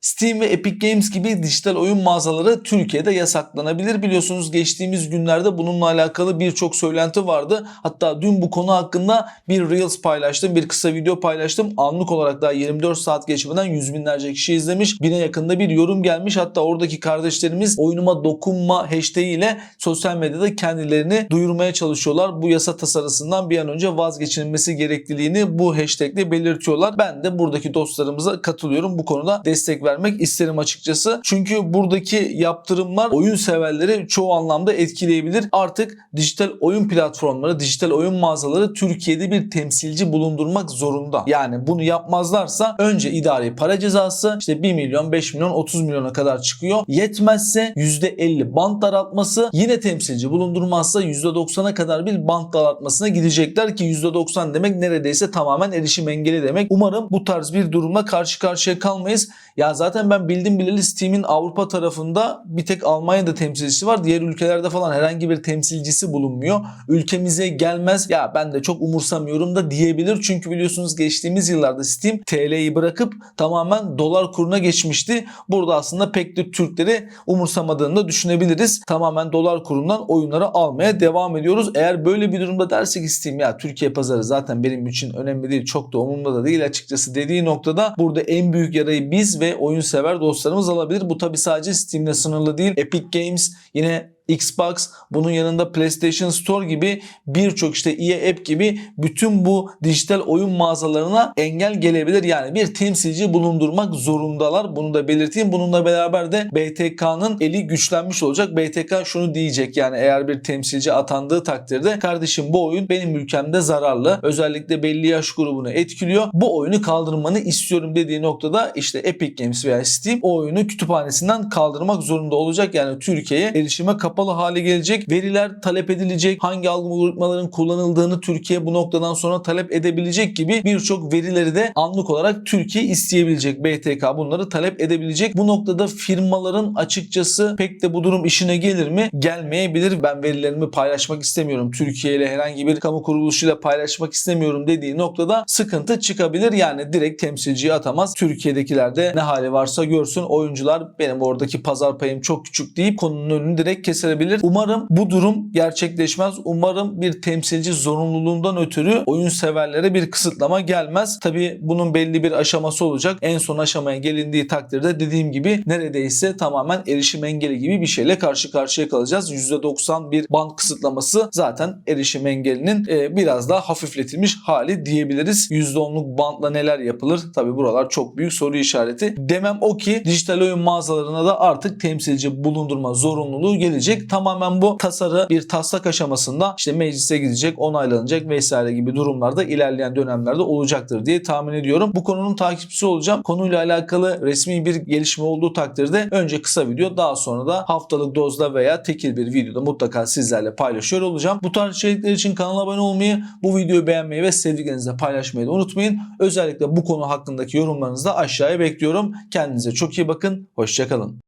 Steam ve Epic Games gibi dijital oyun mağazaları Türkiye'de yasaklanabilir. Biliyorsunuz geçtiğimiz günlerde bununla alakalı birçok söylenti vardı. Hatta dün bu konu hakkında bir Reels paylaştım, bir kısa video paylaştım. Anlık olarak daha 24 saat geçmeden yüz binlerce kişi izlemiş. Bine yakında bir yorum gelmiş. Hatta oradaki kardeşlerimiz oyunuma dokunma hashtag ile sosyal medyada kendilerini duyurmaya çalışıyorlar. Bu yasa tasarısından bir an önce vazgeçilmesi gerekliliğini bu hashtagle belirtiyorlar. Ben de buradaki dostlarımıza katılıyorum. Bu konuda destek vermek isterim açıkçası. Çünkü buradaki yaptırımlar oyun severleri çoğu anlamda etkileyebilir. Artık dijital oyun platformları, dijital oyun mağazaları Türkiye'de bir temsilci bulundurmak zorunda. Yani bunu yapmazlarsa önce idari para cezası işte 1 milyon, 5 milyon, 30 milyona kadar çıkıyor. Yetmezse %50 band daraltması yine temsilci bulundurmazsa %90'a kadar bir band daraltmasına gidecekler ki %90 demek neredeyse tamamen erişim engeli demek. Umarım bu tarz bir durumla karşı karşıya kalmayız. Ya zaten ben bildim bileli Steam'in Avrupa tarafında bir tek Almanya'da temsilcisi var. Diğer ülkelerde falan herhangi bir temsilcisi bulunmuyor. Ülkemize gelmez. Ya ben de çok umursamıyorum da diyebilir. Çünkü biliyorsunuz geçtiğimiz yıllarda Steam TL'yi bırakıp tamamen dolar kuruna geçmişti. Burada aslında pek de Türkleri umursamadığını da düşünebiliriz. Tamamen dolar kurundan oyunları almaya devam ediyoruz. Eğer böyle bir durumda dersek Steam ya Türkiye pazarı zaten benim için önemli değil. Çok da umurumda da değil açıkçası dediği noktada burada en büyük yarayı biz ve oyun sever dostlarımız alabilir. Bu tabi sadece Steam'le sınırlı değil. Epic Games yine Xbox, bunun yanında PlayStation Store gibi birçok işte EA App gibi bütün bu dijital oyun mağazalarına engel gelebilir. Yani bir temsilci bulundurmak zorundalar. Bunu da belirteyim. Bununla beraber de BTK'nın eli güçlenmiş olacak. BTK şunu diyecek yani eğer bir temsilci atandığı takdirde kardeşim bu oyun benim ülkemde zararlı. Özellikle belli yaş grubunu etkiliyor. Bu oyunu kaldırmanı istiyorum dediği noktada işte Epic Games veya Steam o oyunu kütüphanesinden kaldırmak zorunda olacak. Yani Türkiye'ye erişime kapalı hale gelecek. Veriler talep edilecek. Hangi algoritmaların kullanıldığını Türkiye bu noktadan sonra talep edebilecek gibi birçok verileri de anlık olarak Türkiye isteyebilecek. BTK bunları talep edebilecek. Bu noktada firmaların açıkçası pek de bu durum işine gelir mi? Gelmeyebilir. Ben verilerimi paylaşmak istemiyorum. Türkiye ile herhangi bir kamu kuruluşuyla paylaşmak istemiyorum dediği noktada sıkıntı çıkabilir. Yani direkt temsilciyi atamaz. Türkiye'dekilerde ne hali varsa görsün. Oyuncular benim oradaki pazar payım çok küçük deyip konunun önünü direkt kesebilir. Umarım bu durum gerçekleşmez. Umarım bir temsilci zorunluluğundan ötürü oyun severlere bir kısıtlama gelmez. Tabi bunun belli bir aşaması olacak. En son aşamaya gelindiği takdirde dediğim gibi neredeyse tamamen erişim engeli gibi bir şeyle karşı karşıya kalacağız. %90 bir band kısıtlaması zaten erişim engelinin e, biraz daha hafifletilmiş hali diyebiliriz. %10'luk bandla neler yapılır? Tabi buralar çok büyük soru işareti. Demem o ki dijital oyun mağazalarına da artık temsilci bulundurma zorunluluğu gelecek. Tamamen bu tasarı bir taslak aşamasında işte meclise gidecek, onaylanacak vesaire gibi durumlarda ilerleyen dönemlerde olacaktır diye tahmin ediyorum. Bu konunun takipçisi olacağım. Konuyla alakalı resmi bir gelişme olduğu takdirde önce kısa video daha sonra da haftalık dozda veya tekil bir videoda mutlaka sizlerle paylaşıyor olacağım. Bu tarz içerikler için kanala abone olmayı, bu videoyu beğenmeyi ve sevdiklerinizle paylaşmayı da unutmayın. Özellikle bu konu hakkındaki yorumlarınızı da aşağıya bekliyorum. Kendinize çok iyi bakın. Hoşçakalın.